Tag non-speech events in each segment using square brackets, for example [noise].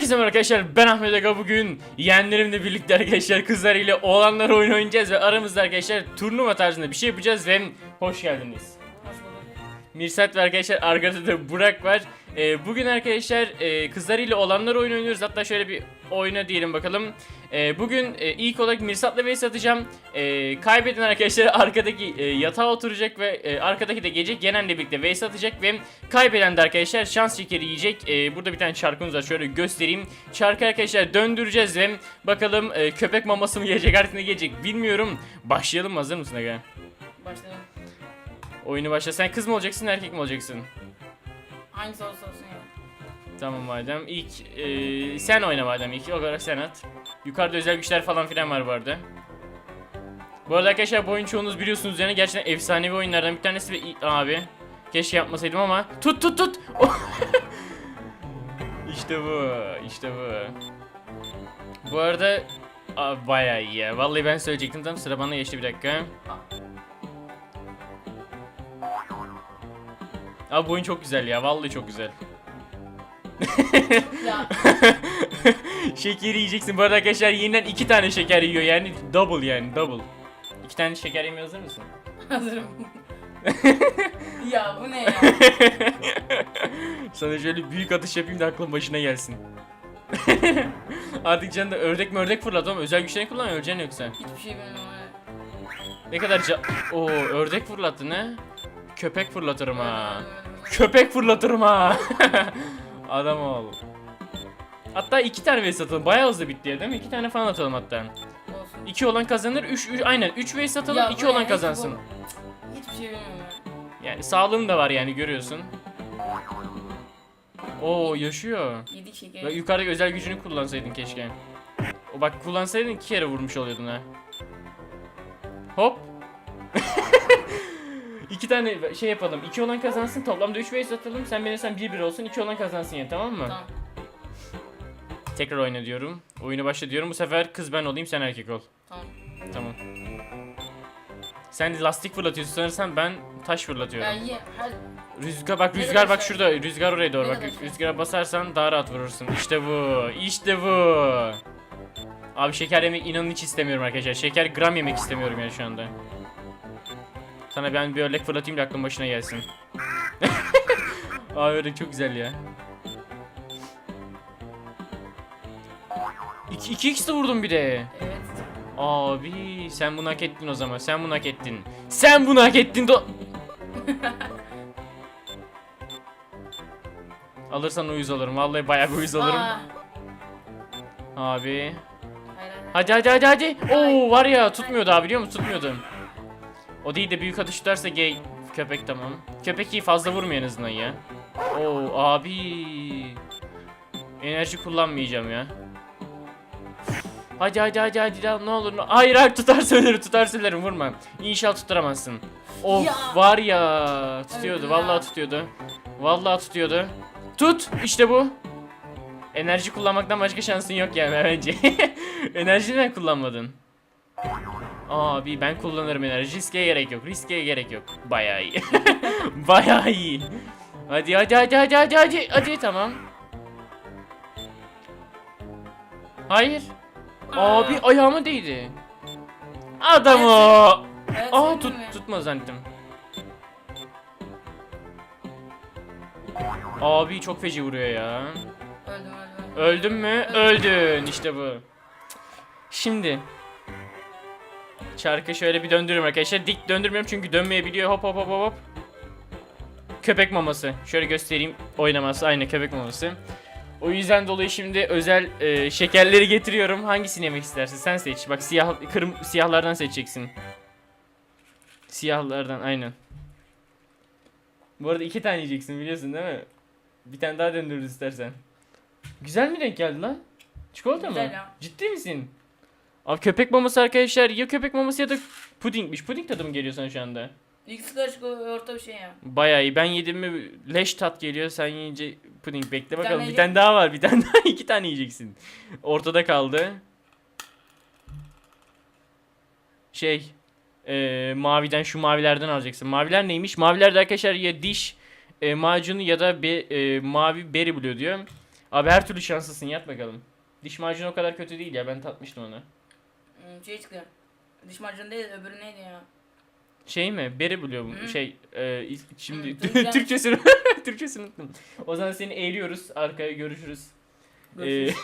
Herkese merhaba arkadaşlar ben Ahmet Aga bugün yeğenlerimle birlikte arkadaşlar kızlarıyla oğlanlar oyun oynayacağız ve aramızda arkadaşlar turnuva tarzında bir şey yapacağız ve hoş geldiniz. Mirsat ve arkadaşlar arkada da Burak var. Ee, bugün arkadaşlar e, kızlarıyla olanlar oyun oynuyoruz. Hatta şöyle bir oyna diyelim bakalım. Ee, bugün e, ilk olarak Mirsat'la Veys atacağım. Ee, kaybeden arkadaşlar [laughs] arkadaki e, yatağa oturacak ve e, arkadaki de gelecek. Yenenle birlikte Veys atacak ve kaybeden de arkadaşlar şans şekeri yiyecek. Ee, burada bir tane çarkımız var. Şöyle göstereyim. Çarkı arkadaşlar döndüreceğiz ve bakalım e, köpek maması mı gelecek artık ne gelecek bilmiyorum. Başlayalım mı? hazır mısın aga? Başlayalım. Oyunu başla. Sen kız mı olacaksın erkek mi olacaksın? Hangisi olursa olsun. Tamam madem. İlk e, sen oyna madem ilk olarak sen at. Yukarıda özel güçler falan filan var bu arada. Bu arada arkadaşlar bu oyun çoğunuz biliyorsunuz yani gerçekten efsanevi oyunlardan bir tanesi ve abi keşke yapmasaydım ama tut tut tut. [laughs] işte bu, işte bu. Bu arada Aa, bayağı iyi. Vallahi ben söyleyecektim tam sıra bana geçti bir dakika. Abi bu oyun çok güzel ya. Vallahi çok güzel. Şekeri yiyeceksin. Bu arada arkadaşlar yeniden iki tane şeker yiyor yani double yani double. İki tane şeker yemeye hazır mısın? hazırım. [laughs] ya bu ne ya? Sana şöyle büyük atış yapayım da aklın başına gelsin. [laughs] Artık canında ördek mördek fırlat ama özel güçlerini kullan öleceksin yoksa. Hiçbir şey bilmiyorum. Ne kadar ca... Oo ördek fırlattı ne? Köpek fırlatırım ha. Köpek fırlatırım ha. [laughs] Adam ol. Hatta iki tane vs atalım. Bayağı hızlı bitti ya değil mi? İki tane falan atalım hatta. Olsun. İki olan kazanır. Üç, üç aynen. Üç vs atalım. Ya iki olan kazansın. bu- Hiçbir şey bilmiyorum ya. Yani sağlığım da var yani görüyorsun. Oo yaşıyor. Yedik şeker. Yukarıdaki özel gücünü kullansaydın keşke. O bak kullansaydın iki kere vurmuş oluyordun ha. Hop. [laughs] iki tane şey yapalım. İki olan kazansın. Toplamda 3 vs atalım. Sen benim 1-1 olsun. iki olan kazansın yani tamam mı? Tamam. Tekrar oyna diyorum. Oyunu başla diyorum. Bu sefer kız ben olayım sen erkek ol. Tamam. Tamam. Sen lastik fırlatıyorsun sanırsam ben taş Ya fırlatıyorum. ye. Her... Rüzgar bak rüzgar bak şurada rüzgar oraya doğru bak şey? rüzgara basarsan daha rahat vurursun işte bu işte bu Abi şeker yemek inanın hiç istemiyorum arkadaşlar şeker gram yemek istemiyorum yani şu anda Sana ben bir ördek fırlatayım da aklın başına gelsin [laughs] Abi ördek çok güzel ya 2 2 x de vurdum bir de Evet. Abi sen bunu hak ettin o zaman. Sen bunu hak ettin. Sen bunu hak ettin. Do [laughs] Alırsan uyuz olurum. Vallahi bayağı bir uyuz olurum. Aa. Abi. Hadi hadi hadi hadi. Oo var ya tutmuyordu abi biliyor musun? Tutmuyordu. O değil de büyük atış tutarsa gay. Köpek tamam. Köpek iyi fazla vurmuyor en azından ya. Oo abi. Enerji kullanmayacağım ya. Hadi hadi hadi hadi ya, ne olur ne Hayır hayır tutar söylerim tutar söylerim vurma. İnşallah tutturamazsın. Of Ya. var ya tutuyordu Evet vallahi ya. tutuyordu. Vallahi tutuyordu. Tut işte bu. Enerji kullanmaktan başka şansın yok yani bence. [laughs] Enerji neden kullanmadın? Abi ben kullanırım enerji. Riske gerek yok. Riske gerek yok. Bayağı iyi. [laughs] Bayağı iyi. Hadi hadi hadi hadi hadi hadi hadi tamam. Hayır. Abi ayağıma değdi. Adam o. Evet, Aa tut tutma zannettim. Abi çok feci vuruyor ya. Öldüm öldüm. Öldün mü? Öldün. İşte bu. Şimdi çarkı şöyle bir döndürüyorum arkadaşlar. Dik döndürmüyorum çünkü dönmeyebiliyor. Hop hop hop hop. Köpek maması. Şöyle göstereyim. Oynaması aynı köpek maması. O yüzden dolayı şimdi özel e, şekerleri getiriyorum. Hangisini yemek istersin? Sen seç. Bak siyah kırm siyahlardan seçeceksin. Siyahlardan aynen. Bu arada iki tane yiyeceksin biliyorsun değil mi? Bir tane daha döndürürüz istersen. Güzel mi denk geldi lan? Çikolata Güzel mı? ya. Ciddi misin? Abi köpek maması arkadaşlar ya köpek maması ya da pudingmiş. Puding tadı mı geliyor sana şu anda? İkisi karışık orta bir şey ya. Bayağı iyi. Ben yedim mi leş tat geliyor. Sen yiyince puding bekle bakalım. tane bir tane daha var. Bir tane [laughs] daha iki tane yiyeceksin. Ortada kaldı. Şey eee, maviden şu mavilerden alacaksın. Maviler neymiş? Maviler de arkadaşlar ya diş e, macunu ya da be, e, mavi beri buluyor diyor. Abi her türlü şanslısın yat bakalım. Diş macunu o kadar kötü değil ya ben tatmıştım onu. Hmm, şey çıktı. Diş macunu değil öbürü neydi ya? Şey mi? Beri buluyor bu Hı. şey e, şimdi Hı, [laughs] Türkçe. Türkçesini [laughs] Türkçesini unuttum. O zaman seni eğiliyoruz arkaya görüşürüz. Ee, [laughs]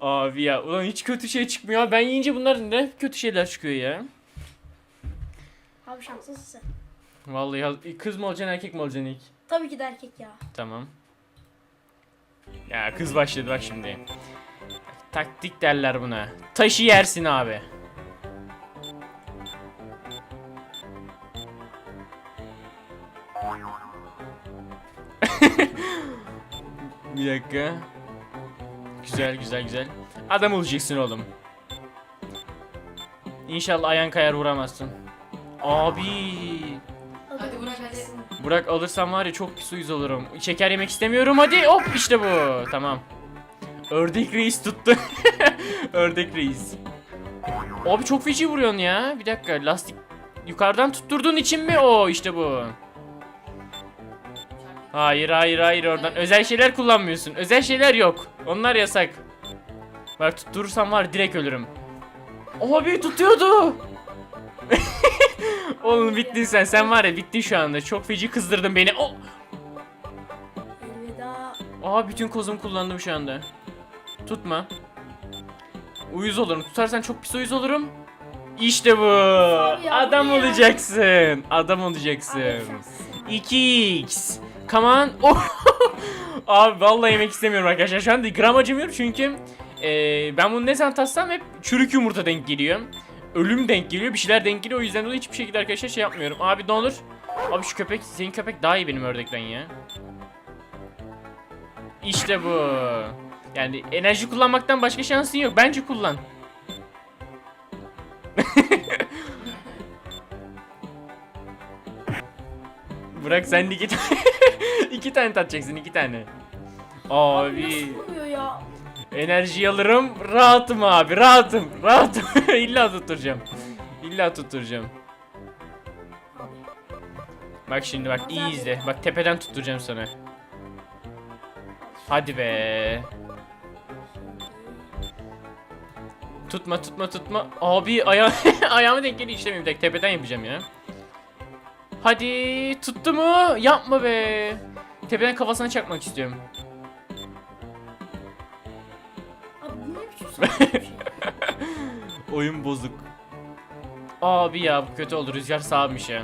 abi ya ulan hiç kötü şey çıkmıyor. Ben yiyince bunlar ne kötü şeyler çıkıyor ya. Abi şanslısın sen. Vallahi ya, kız mı olacaksın erkek mi olacaksın ilk? Tabii ki de erkek ya. Tamam. Ya kız başladı bak şimdi. Taktik derler buna. Taşı yersin abi. [laughs] Bir dakika. Güzel güzel güzel. Adam olacaksın oğlum. İnşallah ayağın kayar vuramazsın. Abi. Hadi Burak hadi. Burak alırsam var ya çok pis uyuz olurum. Şeker yemek istemiyorum hadi hop işte bu. Tamam. Ördek reis tuttu. [laughs] Ördek reis. Abi çok feci vuruyorsun ya. Bir dakika lastik yukarıdan tutturduğun için mi o işte bu. Hayır hayır hayır oradan özel şeyler kullanmıyorsun. Özel şeyler yok. Onlar yasak. Bak tutturursam var direkt ölürüm. Abi tutuyordu. [laughs] Oğlum bittin sen. Sen var ya bittin şu anda. Çok feci kızdırdın beni. Oh! Aa bütün kozumu kullandım şu anda. Tutma. Uyuz olurum. Tutarsan çok pis uyuz olurum. İşte bu. ya, Adam bu olacaksın. Adam olacaksın. şanslısın. 2x. Come on. [laughs] Oh! Abi vallahi yemek istemiyorum arkadaşlar. Şu anda gram acımıyor çünkü eee, ben bunu ne zaman tatsam hep çürük yumurta denk geliyor. Ölüm denk geliyor. Bir şeyler denk geliyor. O yüzden dolayı hiçbir şekilde arkadaşlar şey yapmıyorum. Abi ne olur. Abi şu köpek, senin köpek daha iyi benim ördekten ya. İşte bu. Yani enerji kullanmaktan başka şansın yok. Bence kullan. [laughs] Bırak sen de iki tane. [laughs] İki tane tatacaksın iki tane. Abi. Abi nasıl ya? enerji alırım rahatım abi rahatım rahatım. [laughs] İlla tutturacağım. İlla tutturacağım. Bak şimdi bak iyi izle. Bak tepeden tutturacağım sana. Hadi be tutma tutma tutma abi aya [laughs] ayağıma denk geliyor işte benim tek tepeden yapacağım ya hadi tuttu mu yapma be tepeden kafasına çakmak istiyorum Abi bu ne biçim saçma bir şey? [laughs] Oyun bozuk. Abi ya bu kötü oldu. Rüzgar sağmış ya.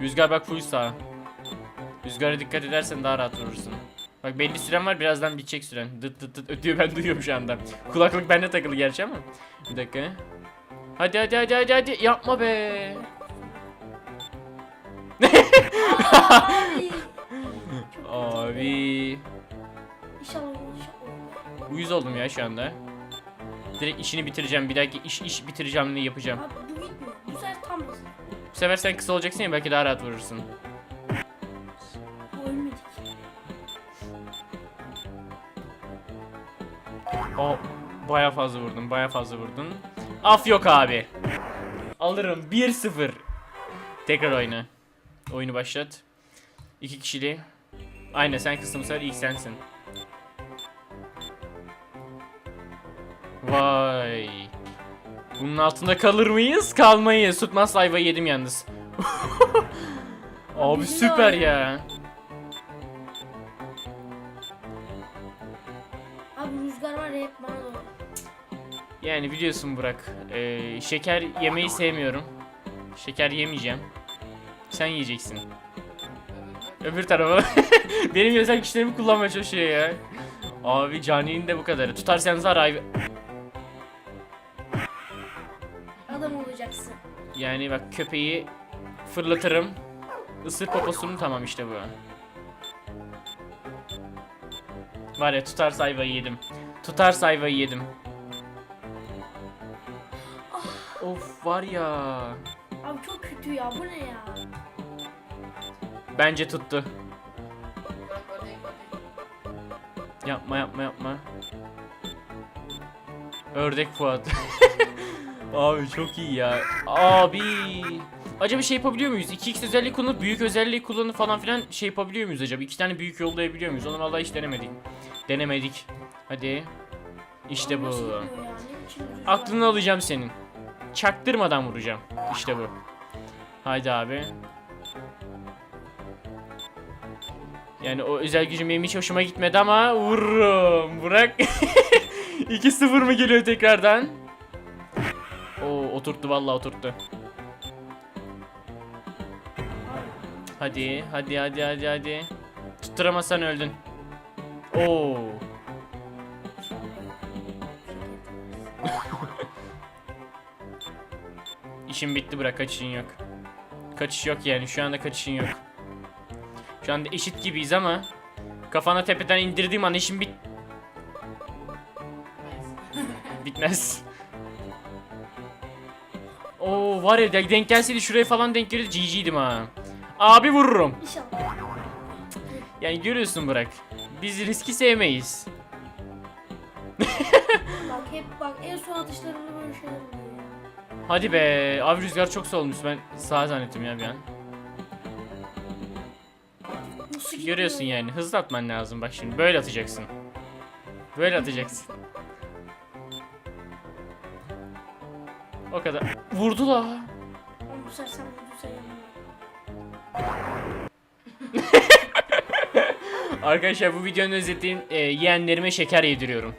Rüzgar bak full sağ. Rüzgara dikkat edersen daha rahat vurursun. Bak belli süren var birazdan bitecek süren. Dıt dıt dıt ötüyor ben duyuyorum şu anda. Kulaklık bende takılı gerçi ama. Bir dakika. Hadi hadi hadi hadi hadi yapma be. Abi. [laughs] Abi. İnşallah. Uyuz oldum ya şu anda. Direkt işini bitireceğim. Bir dahaki iş iş bitireceğim diye yapacağım. Abi bu. Bu sefer tam. Bu sefer sen kısa olacaksın ya belki daha rahat vurursun. O baya fazla vurdun, baya fazla vurdun. Af yok abi. Alırım 1-0. Tekrar oyna. Oyunu başlat. İki kişili. Aynen sen kısım sefer ilk sensin. Vay. Bunun altında kalır mıyız? Kalmayız. Tutmaz ayvayı yedim yalnız. [laughs] Abi süper ya. Yani biliyorsun Burak, eee, şeker yemeyi sevmiyorum. Şeker yemeyeceğim. Sen yiyeceksin. Öbür tarafa. [laughs] Benim özel güçlerimi kullanmaya çalışıyor ya. Abi Cani'nin de bu kadarı. Tutarsanız var abi. Adam olacaksın. Yani bak köpeği fırlatırım. Isır poposunu tamam işte bu. Var ya tutar ayvayı yedim. Tutar ayvayı yedim. Of var ya. Abi çok kötü ya. Bu ne ya? Bence tuttu. Yapma yapma yapma. Ördek Fuat. [laughs] Abi çok iyi ya. Abi. Acaba şey yapabiliyor muyuz? 2x özelliği kullanıp büyük özelliği kullanıp falan filan şey yapabiliyor muyuz acaba? İki tane büyük yollayabiliyor muyuz? Onu vallahi hiç denemedik. Denemedik. Hadi. İşte bu. Aklını alacağım senin. Çaktırmadan vuracağım. İşte bu. Haydi abi. Yani o özel gücüm benim hiç hoşuma gitmedi ama vururum. Burak. 2-0 [laughs] mı geliyor tekrardan? Oo oturttu vallahi oturttu. Hadi, hadi, hadi, hadi, hadi. Tutturamazsan öldün. Oo. İşin bitti bırak kaçışın yok. Kaçış yok yani şu anda kaçışın yok. Şu anda eşit gibiyiz ama kafana tepeden indirdiğim an işin bit [laughs] bitmez. Oo var ya denk gelseydi şuraya falan denk gelirdi GG'ydim ha. Abi vururum. İnşallah. Yani görüyorsun bırak. Biz riski sevmeyiz. Bak hep bak en son atışlarında böyle şeyler oluyor. Hadi be. Abi rüzgar çok soğumuş. Ben sağ zannettim ya bir an. Nasıl Görüyorsun ya? yani. Hızlı atman lazım bak şimdi. Böyle atacaksın. Böyle atacaksın. O kadar. Vurdu la. Sen vurduysa yanına. [laughs] Arkadaşlar bu videonun özetleyin e, yeğenlerime şeker yediriyorum.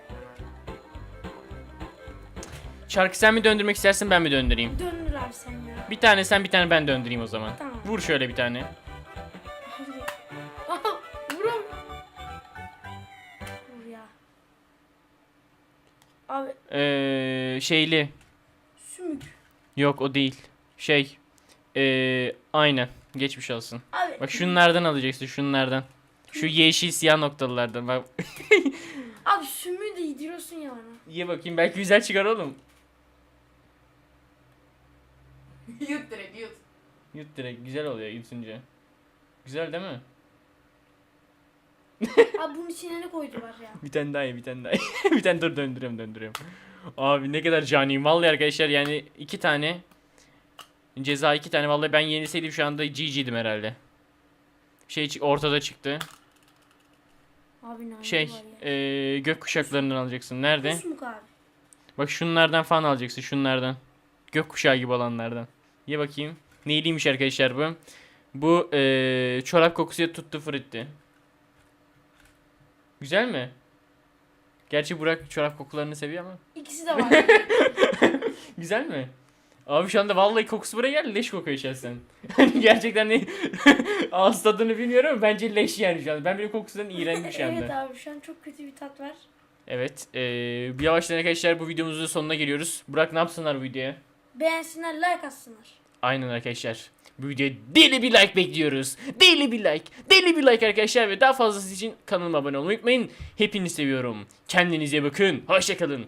Çarkı sen mi döndürmek istersin ben mi döndüreyim? Döndür abi sen ya. Bir tane sen bir tane ben döndüreyim o zaman. Tamam. Vur şöyle bir tane. Aha vuram. Vur ya. Abi Ee, şeyli. sümük. Yok o değil. Şey. Ee, aynen. Geçmiş olsun. Abi. Bak şunlardan alacaksın şunlardan. Şu yeşil siyah noktalılardan. Bak [laughs] Abi sümüğü de yediriyorsun ya bana. ye bakayım belki güzel çıkar oğlum. Yut direkt yut. Yut direkt güzel oluyor yutunca. Güzel değil mi? [laughs] Abi bunun içine ne koydular ya? Bir tane daha ye bir tane daha ye. [laughs] bir tane dur döndürüyorum döndürüyorum. Abi ne kadar caniyim. Vallahi arkadaşlar yani iki tane ceza iki tane. Vallahi ben yeniseydim şu anda GG'dim herhalde. Şey ortada çıktı. Abi ne Şey eee gök kuşaklarından alacaksın. Nerede? Kusmuk abi. Bak şunlardan falan alacaksın şunlardan. Gök kuşağı gibi olanlardan. Ye bakayım. Neyliymiş arkadaşlar bu? Bu eee çorap kokusu tuttu fritti. Güzel mi? Gerçi Burak çorap kokularını seviyor ama. İkisi de var. [laughs] Güzel mi? Abi şu anda vallahi kokusu buraya geldi. Leş kokuyor şahsen. [laughs] Gerçekten ne [laughs] ağız tadını bilmiyorum ama bence leş yani şu anda. Ben bile kokusundan iğrendim şu anda. evet abi şu an çok kötü bir tat var. Evet. eee bir yavaştan arkadaşlar bu videomuzun sonuna geliyoruz. Burak ne yapsınlar bu videoya? Beğensinler like atsınlar. Aynen arkadaşlar. Bu videoya deli bir like bekliyoruz. Deli bir like. Deli bir like arkadaşlar ve daha fazlası için kanalıma abone olmayı unutmayın. Hepinizi seviyorum. Kendinize bakın. Hoşçakalın.